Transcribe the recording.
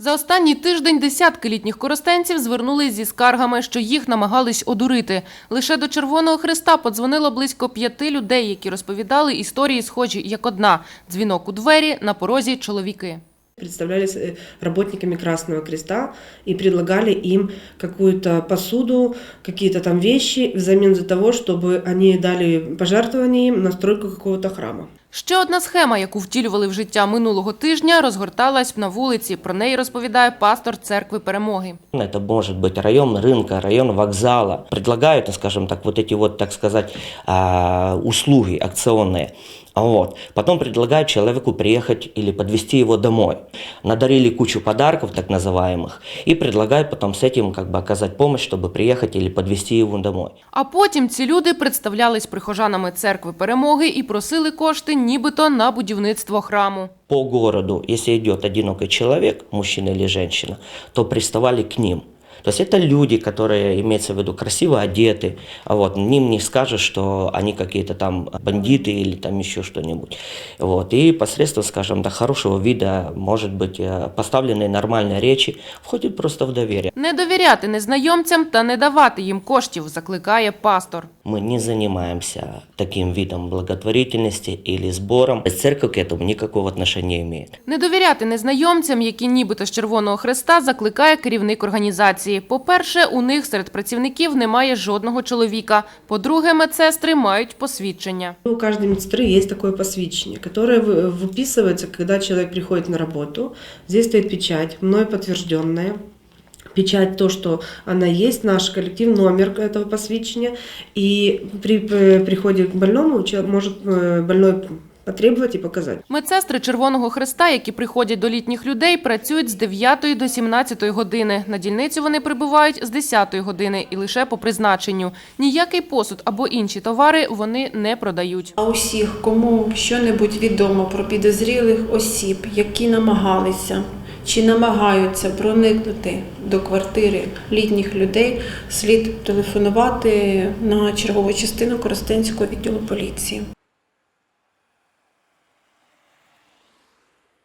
За останній тиждень десятки літніх коростенців звернулись зі скаргами, що їх намагались одурити. Лише до Червоного Христа подзвонило близько п'яти людей, які розповідали історії, схожі як одна. Дзвінок у двері, на порозі чоловіки представлялись э, работниками Красного Креста и предлагали им какую-то посуду, какие-то там вещи взамен за того, чтобы они дали пожертвование им на стройку какого-то храма. Ще одна схема, яку втілювали в життя минулого тижня, розгорталась на вулиці. Про неї розповідає пастор церкви перемоги. Это может быть район рынка, район вокзала. Предлагают, ну, скажем так, вот эти вот, так сказать, а, услуги акционные. Вот. Потом предлагают человеку приехать или подвести его домой. Надарили кучу подарков, так называемых, и предлагают потом с этим как бы оказать помощь, чтобы приехать или подвести его домой. А потім ці люди представлялись прихожанами церкви перемоги і просили кошти, нібито на будівництво храму. По городу, если идет одинокий человек, мужчина или женщина, то приставали к ним. То есть это люди, которые, имеется в виду, красиво одеты, а вот, ним не скажешь, что они какие-то там бандиты или там еще что-нибудь. Вот, и посредством, скажем, так, хорошего вида, может быть, э, поставленной нормальной речи, входит просто в доверие. Не довіряти незнайомцям та не давати їм коштів, закликає пастор. Мы не занимаемся таким видом благотворительности или сбором. Церковь к этому никакого отношения не имеет. Не довіряти незнайомцям, які нібито з Червоного Хреста, закликає керівник організації. По-перше, у них серед працівників немає жодного чоловіка. По-друге, медсестри мають посвідчення. У каждой медсестры есть такое посвящение, которое вы- выписывается, когда человек приходит на работу. Здесь стоит печать, мной подтвержденная. Печать то, что она есть, наш коллектив, номер этого посвящения. И при э, приходе к больному человек может э, больной потребовать и показать. Медсестри Червоного Хреста, які приходять до літніх людей, працюють з 9 до 17 години. На дільницю вони прибувають з 10 години і лише по призначенню. Ніякий посуд або інші товари вони не продають. А усіх, кому що-небудь відомо про підозрілих осіб, які намагалися чи намагаються проникнути до квартири літніх людей, слід телефонувати на чергову частину Коростенського відділу поліції.